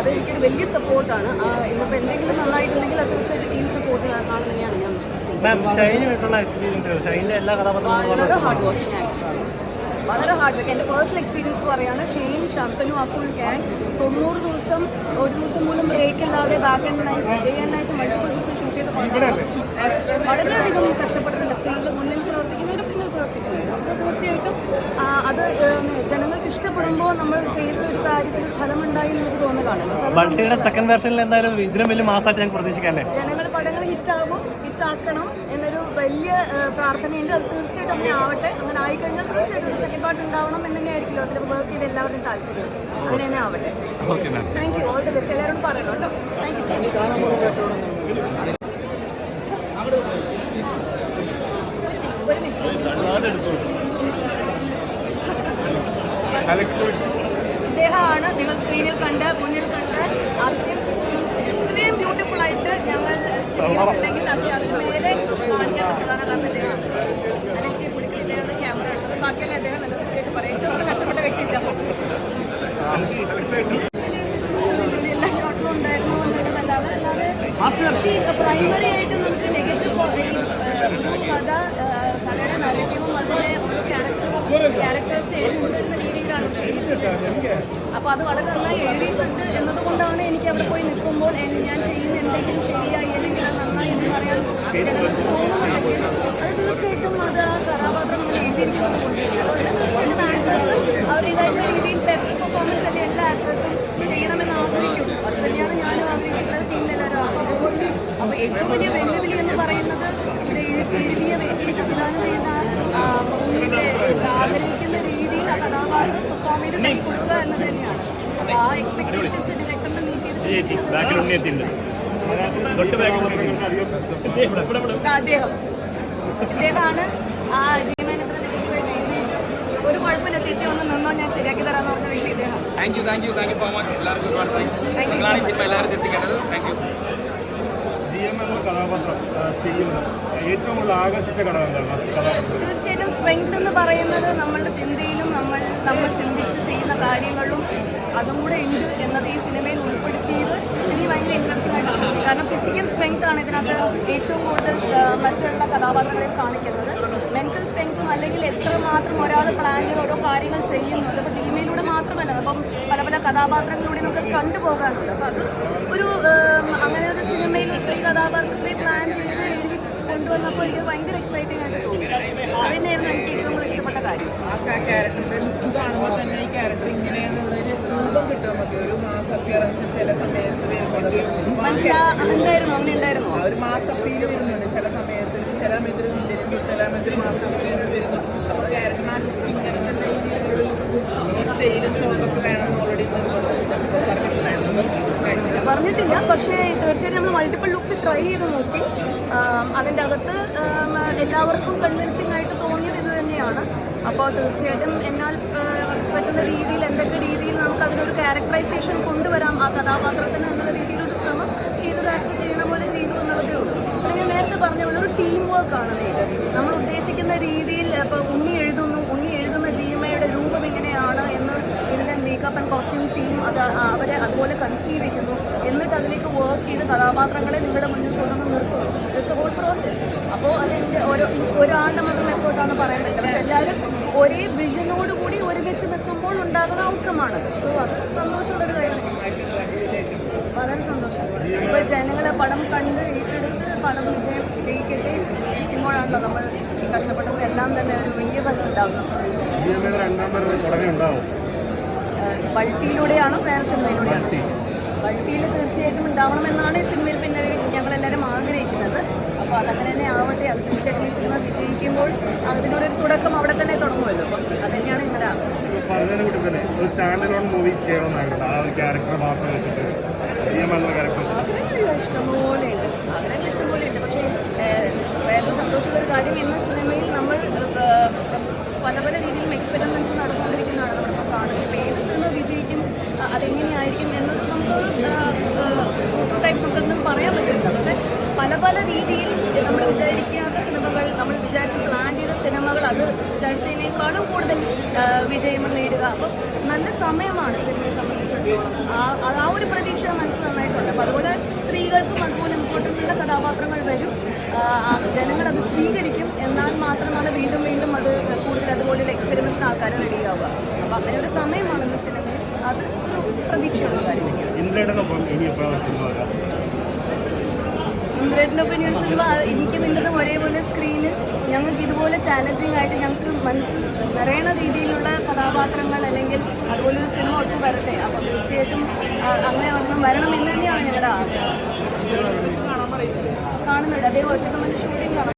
അത് എനിക്കൊരു വലിയ സപ്പോർട്ടാണ്. ഇന്നിപ്പോൾ എന്തെങ്കിലും നന്നായിട്ടുണ്ടെങ്കിൽ അത് തീർച്ചയായിട്ടും ടീം സപ്പോർട്ട് കാരണമാണ് തന്നെയാണ് ഞാൻ വിശ്വസിക്കുന്നത്. വളരെ ഹാർഡ് വർക്കിംഗ് ആക്ടറാണ് വളരെ ഹാർഡ് വർക്ക് എന്റെ പേഴ്സണൽ എക്സ്പീരിയൻസ് പറയാണ് ഷെയ്ൻ ശാന്തനു ആ ഫുൾ ക്യാൻ തൊണ്ണൂറ് ദിവസം ഒരു ദിവസം പോലും ബ്രേക്ക് ഇല്ലാതെ back and day and night multiple ദിവസം ഷൂട്ട് ചെയ്ത് വളരെ വളരെയധികം കഷ്ടപ്പെട്ടിട്ടുണ്ട്. ഇഷ്ടപ്പെടുമ്പോൾ നമ്മൾ ചെയ്ത ഒരു കാര്യത്തിൽ ഫലമുണ്ടായി എന്ന് എനിക്ക് തോന്നലാണല്ലോ സാർ ബൾട്ടിയുടെ സെക്കൻഡ് വേർഷനിൽ എന്തായാലും ഇതിലും വലിയ മാസമായിട്ട് ഞാൻ പ്രതീക്ഷിക്കാല്ലേ ജനങ്ങൾ പടങ്ങൾ ഹിറ്റാകും ഹിറ്റാക്കണം എന്നൊരു വലിയ പ്രാർത്ഥനയുണ്ട്. അത് തീർച്ചയായിട്ടും അങ്ങനെ ആവട്ടെ. അങ്ങനെ ആയിക്കഴിഞ്ഞാൽ തീർച്ചയായിട്ടും ഒരു സെക്കൻഡ് പാർട്ട് ഉണ്ടാവണം എന്ന് തന്നെയായിരിക്കും അതിൽ വർക്ക് ചെയ്ത് എല്ലാവരുടെയും താല്പര്യം. അങ്ങനെ തന്നെ ആവട്ടെ. Okay ma'am thank you all the best എല്ലാവരോടും പറയണം കേട്ടോ. താങ്ക് യു സോ മച്ച് ഒരു മിനിറ്റ് ഇദ്ദേഹമാണ് നിങ്ങൾ സ്ക്രീനിൽ കണ്ട് മുന്നിൽ കണ്ട്. ആദ്യം ഇത്രയും ബ്യൂട്ടിഫുൾ ആയിട്ട് ഞങ്ങൾ ചെയ്യുന്നില്ലെങ്കിൽ അത് അതിന് മേലെ കാണിക്കാൻ പറ്റുന്നതാണ് കാരണം അദ്ദേഹം അലക്സ് കെ പുളിക്കൽ ഇദ്ദേഹം ക്യാമറ എടുത്തത് ബാക്കിയൊക്കെ അദ്ദേഹം നല്ല വൃത്തിയായിട്ട് പറയും. ഏറ്റവും കൂടുതൽ കഷ്ടപ്പെട്ട വ്യക്തി എല്ലാ ഉണ്ടായിരുന്നു എന്നുള്ളതല്ലാതെ അല്ലാതെ പ്രൈമറി ആയിട്ട് നമുക്ക് നെഗറ്റീവ് കഥ കഥയുടെ നരേറ്റീവും അതിന്റെ ക്യാരക്ടേഴ്സ് ക്യാരക്ടേഴ്സിനെ ചെയ്തിട്ടുള്ളത് അപ്പോൾ അത് വളരെ നന്നായി എഴുതിയിട്ടുണ്ട്. എന്നതുകൊണ്ടാണ് എനിക്ക് അവിടെ പോയി നിൽക്കുമ്പോൾ ഞാൻ ചെയ്യുന്ന എന്തെങ്കിലും ശരിയായി അല്ലെങ്കിൽ അത് നന്നായി എന്ന് പറയാൻ തോന്നുന്നുണ്ടെങ്കിൽ അത് തീർച്ചയായിട്ടും അത് ആ കഥാപാത്രം നമ്മൾ എഴുതിയിരിക്കുന്നത് രീതിയിൽ ബെസ്റ്റ് പെർഫോമൻസ് അല്ലെ എല്ലാ ആക്ടേഴ്സും ചെയ്യണമെന്ന് ആഗ്രഹിക്കും അത് തന്നെയാണ് ഞാനും ആഗ്രഹിച്ചിട്ടുള്ളത്. ടീമിലെല്ലാവരും അതുകൊണ്ട് അപ്പോൾ ഏറ്റവും വലിയ വെല്ലുവിളി എന്ന് പറയുന്നത് ഇത് എഴു- എഴുതിയ വ്യക്തി സംവിധാനം ചെയ്യുന്ന ആഗ്രഹിക്കുന്ന രീതിയിൽ ആ കഥാപാത്രം പെർഫോം ചെയ്ത് കൈ കൊടുക്കുക എന്നത് തന്നെയാണ്. ആ എക്സ്പെക്ടേഷൻസ് ഡയറക്ടറിനെ മീറ്റ് ചെയ്ത് ബാക്കിൽ ഉണ്ണി എത്തിയിട്ടുണ്ട്. തൊട്ട് ബാക്കിൽ ഇതാ അദ്ദേഹം. ഇദ്ദേഹമാണ് ആ ജീവനത്ര ഒരു കുഴപ്പമില്ല ചേച്ചി ഒന്ന് നിന്നോ ഞാൻ ശരിയാക്കി തരാന്ന് പറഞ്ഞ വ്യക്തി ഇദ്ദേഹം thank you thank you thank you so much എല്ലാവർക്കും താങ്ക് യു എല്ലാവരും എത്തിക്കേണ്ടത് താങ്ക് യു കഥാപാത്രം ചെയ്യുന്നത്. ഏറ്റവും കൂടുതൽ ആകർഷിച്ച ഘടകം എന്താണ്? തീർച്ചയായിട്ടും സ്ട്രെങ്ത് എന്ന് പറയുന്നത് നമ്മളുടെ ചിന്തയിലും നമ്മൾ നമ്മൾ ചിന്തിച്ച് ചെയ്യുന്ന കാര്യങ്ങളും അതും കൂടെ ഉണ്ട് എന്നത് ഈ സിനിമയിൽ ഉൾപ്പെടുത്തിയത് എനിക്ക് ഭയങ്കര ഇൻട്രസ്റ്റിംഗ് ആയിട്ട് തോന്നി. കാരണം ഫിസിക്കൽ സ്ട്രെങ്ത് ആണ് ഇതിനകത്ത് ഏറ്റവും കൂടുതൽ മറ്റുള്ള കഥാപാത്രങ്ങളിൽ കാണിക്കുന്നത്. മെന്റൽ സ്ട്രെങ്ത്തും അല്ലെങ്കിൽ എത്രമാത്രം ഒരാൾ പ്ലാൻ ചെയ്ത് ഓരോ കാര്യങ്ങൾ ചെയ്യുന്നു. അതിപ്പോൾ ജിമെയിലൂടെ മാത്രമല്ല അപ്പം പല കഥാപാത്രങ്ങളിലൂടെ നമുക്ക് കണ്ടുപോകാനുണ്ട്. അപ്പം അത് ഒരു അങ്ങനെ ഒരു സിനിമയിൽ ഒരു സ്ത്രീ കഥാപാത്രത്തെ പ്ലാൻ ചെയ്ത് എഴുതി കൊണ്ടുവന്നപ്പോൾ എനിക്ക് ഭയങ്കര എക്സൈറ്റിംഗ് ആയിട്ട് തോന്നി. അത് തന്നെയായിരുന്നു എനിക്ക് ഏറ്റവും കൂടുതൽ ഇഷ്ടപ്പെട്ട കാര്യം. ആ ക്യാരക്ടറിന്റെ ലുക്ക് കാണുമ്പോൾ തന്നെ ഈ ക്യാരക്ടർ ഇങ്ങനെയാണെന്നുള്ളൊരു രൂപം കിട്ടും നമുക്ക്. ഒരു മാസ് അപ്പിയറൻസ് ചില സമയത്ത് ഒരു മാസ് അപ്പീൽ വരുന്നുണ്ട് ചില സമയത്ത്. ചില സമയത്ത് ചില സമയത്ത് മാസ് അപ്പീൽ വരുന്നു അപ്പോൾ ക്യാരക്ടർ പറഞ്ഞിട്ടില്ല. പക്ഷേ തീർച്ചയായിട്ടും നമ്മൾ മൾട്ടിപ്പിൾ ലുക്സ് ട്രൈ ചെയ്ത് നോക്കി. അതിന്റെ അകത്ത് എല്ലാവർക്കും കൺവിൻസിംഗ് ആയിട്ട് തോന്നിയത് ഇത് തന്നെയാണ്. അപ്പോൾ തീർച്ചയായിട്ടും എന്നാൽ പറ്റുന്ന രീതിയിൽ എന്തൊക്കെ രീതിയിൽ നമുക്ക് അതിനൊരു ക്യാരക്ടറൈസേഷൻ കൊണ്ടുവരാം ആ കഥാപാത്രത്തിന് എന്നുള്ള രീതിയിലൊരു ശ്രമം ഏത് ആക്ട് ചെയ്യണ പോലെ ചെയ്തു എന്നുള്ളതേ ഉള്ളൂ. ഞാൻ നേരത്തെ പറഞ്ഞ പോലെ ഒരു ടീം വർക്കാണ് ഇത്. നമ്മൾ ഉദ്ദേശിക്കുന്ന രീതിയിൽ ഇപ്പോൾ ഉണ്ണി എഴുതുന്നു ഉണ്ണി എഴുതുന്ന ജീമയുടെ രൂപം എങ്ങനെയാണ് എന്ന് ഇതിന്റെ മേക്കപ്പ് ആൻഡ് കോസ്റ്റ്യൂം ടീം അത് അവരെ അതുപോലെ കൺസീവ് ചെയ്യുന്നു എന്നിട്ട് അതിലേക്ക് വർക്ക് ചെയ്ത് കഥാപാത്രങ്ങളെ നിങ്ങളുടെ മുന്നിൽ കൊണ്ടുവന്ന് നിർത്തുന്നു. ഇറ്റ്സ് ഹോൾ പ്രോസസ്സ് അപ്പോൾ അതിന്റെ ഓരോ ഒരാളുടെ മാത്രം എഫേർട്ടാണ് പറയാൻ പക്ഷെ എല്ലാവരും ഒരേ വിഷനോട് കൂടി ഒരുമിച്ച് നിൽക്കുമ്പോൾ ഉണ്ടാകുന്ന ഔട്ട്കമാണ് സോ അത് സന്തോഷമുള്ളൊരു കാര്യമാണ് വളരെ സന്തോഷം. ഇപ്പോൾ ജനങ്ങളെ പടം കണ്ട് ഏറ്റെടുത്ത് പടം വിജയം വിജയിക്കട്ടെ വിജയിക്കുമ്പോഴാണല്ലോ നമ്മൾ ഈ കഷ്ടപ്പെട്ടത്. എല്ലാം തന്നെ ഒരു വലിയ ഫലം ഉണ്ടാകുന്നത് ബൾട്ടിയിലൂടെയാണോ വേറെ സിനിമയിലൂടെയാണോ ബൾട്ടിയിൽ തീർച്ചയായിട്ടും ഉണ്ടാവണമെന്നാണ് ഈ സിനിമയിൽ പിന്നെ ഞങ്ങളെല്ലാവരും ആഗ്രഹിക്കുന്നത്. അപ്പോൾ അതങ്ങനെ തന്നെ ആവട്ടെ അത് തീർച്ചയായിട്ടും ഈ സിനിമ വിജയിക്കുമ്പോൾ അതിനോടൊരു തുടക്കം അവിടെ തന്നെ തുടങ്ങുമല്ലോ. അപ്പം അത് തന്നെയാണ് ഞങ്ങളുടെ ആഗ്രഹം. സ്റ്റാൻഡ് ലോൺ മൂവി ചെയ്യണമെന്നായിരുന്നു ആ ഒരു ക്യാരക്ടർ മാത്രം വെച്ചിട്ട് ജി എം എന്ന ക്യാരക്ടർ വെച്ചിട്ട് ആഗ്രഹങ്ങൾ ഇഷ്ടംപോലെ ഉണ്ട് ആഗ്രഹങ്ങൾ ഇഷ്ടംപോലെ ഉണ്ട് പക്ഷേ ഏഹ്, വേറൊരു സന്തോഷമുള്ള ഒരു കാര്യം ഇന്ന് സിനിമയിൽ നമ്മൾ ഏഹ്, പല പല രീതിയിലും എക്സ്പെരിമെന്റ്സ് നടന്നുകൊണ്ടിരിക്കുന്നതാണ് നമ്മളിപ്പോൾ കാണുന്നത് ഇപ്പോൾ ഏത് സിനിമ വിജയിക്കും അഹ് അതെങ്ങനെയായിരിക്കും എന്ന് നമുക്ക് ടൈപ്പ് നമുക്കൊന്നും പറയാൻ പറ്റില്ല പക്ഷേ പല പല രീതിയിൽ നമ്മൾ വിചാരിക്കാത്ത സിനിമകൾ നമ്മൾ വിചാരിച്ച് പ്ലാൻ ചെയ്ത സിനിമകൾ അത് വിചാരിച്ചതിനേക്കാളും കൂടുതൽ വിജയങ്ങൾ വിജയം നേടുക. അപ്പം നല്ല സമയമാണ് സിനിമയെ സംബന്ധിച്ചിടത്തോളം. ആ ആ ഒരു പ്രതീക്ഷ മനസ്സിൽ നന്നായിട്ടുണ്ട്. അപ്പം അതുപോലെ സ്ത്രീകൾക്കും അതുപോലെ ഇമ്പോർട്ടന്റുള്ള കഥാപാത്രങ്ങൾ വരും. ജനങ്ങൾ അത് സ്വീകരിക്കും. എന്നാൽ മാത്രമാണ് വീണ്ടും വീണ്ടും അത് കൂടുതൽ അതുപോലെയുള്ള എക്സ്പെരിമെൻസിന് ആൾക്കാർ റെഡിയാവുക അപ്പം അങ്ങനെ ഒരു സമയമാണ് ഇന്ന് സിനിമയിൽ. അത് ഒരു പ്രതീക്ഷയുള്ള കാര്യം തന്നെയാണ്. ഇന്ദ്രയുടെയൊപ്പം ഇനി എപ്പോഴാണ് സിനിമ എനിക്കും ഇന്ദ്രനും ഒരേപോലെ സ്ക്രീനിൽ ഞങ്ങൾക്ക് ഇതുപോലെ ചാലഞ്ചിങ് ആയിട്ട് ഞങ്ങൾക്ക് മനസ്സിൽ നിറയണ രീതിയിലുള്ള കഥാപാത്രങ്ങൾ അല്ലെങ്കിൽ അതുപോലൊരു സിനിമ ഒത്തു വരട്ടെ. അപ്പോൾ തീർച്ചയായിട്ടും അങ്ങനെ ഒന്നും വരണം എന്ന് തന്നെയാണ് ഞങ്ങളുടെ ആഗ്രഹം. കാണുന്നുണ്ട്. അതേ ഒറ്റ ഒറ്റയ്ക്ക്